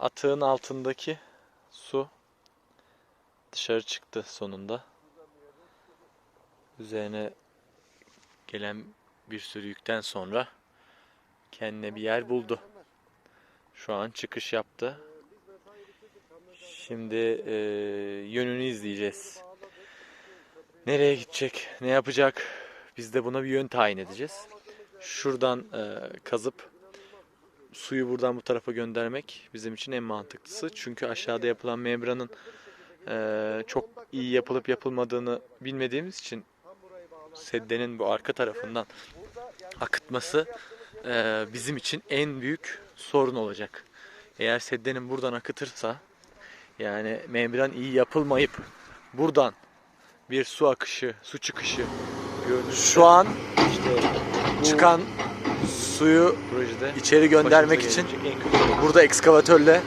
Atığın altındaki su dışarı çıktı sonunda. Üzerine gelen bir sürü yükten sonra kendine bir yer buldu. Şu an çıkış yaptı. Şimdi e, yönünü izleyeceğiz. Nereye gidecek, ne yapacak? Biz de buna bir yön tayin edeceğiz. Şuradan e, kazıp suyu buradan bu tarafa göndermek bizim için en mantıklısı. Çünkü aşağıda yapılan membranın e, çok iyi yapılıp yapılmadığını bilmediğimiz için seddenin bu arka tarafından akıtması e, bizim için en büyük sorun olacak. Eğer seddenin buradan akıtırsa yani membran iyi yapılmayıp buradan bir su akışı, su çıkışı görünür. Şu an işte çıkan suyu projede içeri göndermek için burada ekskavatörle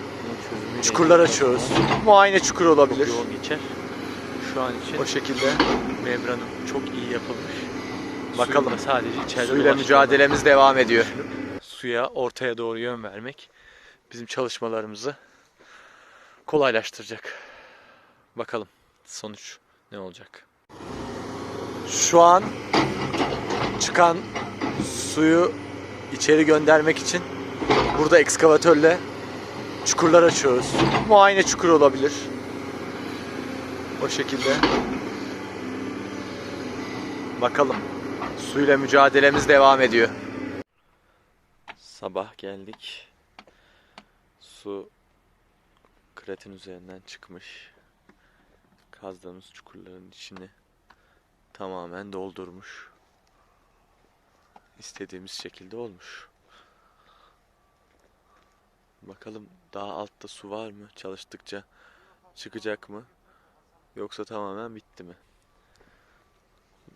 çukurlar açıyoruz. Muayene çukuru olabilir. Yoğun geçer. Şu an için O şekilde membranın çok iyi yapılmış. Bakalım. Suyun da sadece içeride suyla mücadelemiz devam ediyor. Suya ortaya doğru yön vermek bizim çalışmalarımızı kolaylaştıracak. Bakalım sonuç ne olacak. Şu an çıkan suyu içeri göndermek için burada ekskavatörle çukurlar açıyoruz. Muayene çukuru olabilir. O şekilde. Bakalım. Suyla mücadelemiz devam ediyor. Sabah geldik. Su kratin üzerinden çıkmış. Kazdığımız çukurların içini tamamen doldurmuş. İstediğimiz şekilde olmuş. Bakalım daha altta su var mı? Çalıştıkça çıkacak mı? Yoksa tamamen bitti mi?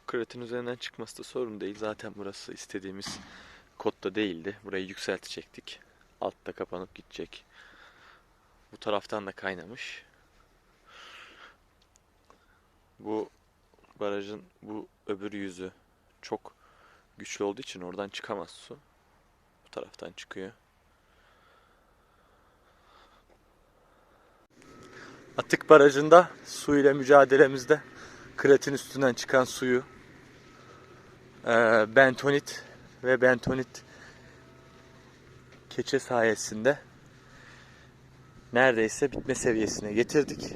Kratin üzerinden çıkması da sorun değil. Zaten burası istediğimiz kodda değildi. Burayı yükseltecektik. Altta kapanıp gidecek. Bu taraftan da kaynamış. Bu barajın bu öbür yüzü çok güçlü olduğu için oradan çıkamaz su. Bu taraftan çıkıyor. Atık barajında su ile mücadelemizde kreatin üstünden çıkan suyu eee, bentonit ve bentonit keçe sayesinde neredeyse bitme seviyesine getirdik.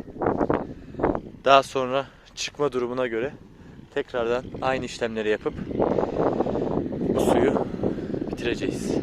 Daha sonra çıkma durumuna göre tekrardan aynı işlemleri yapıp bu suyu bitireceğiz.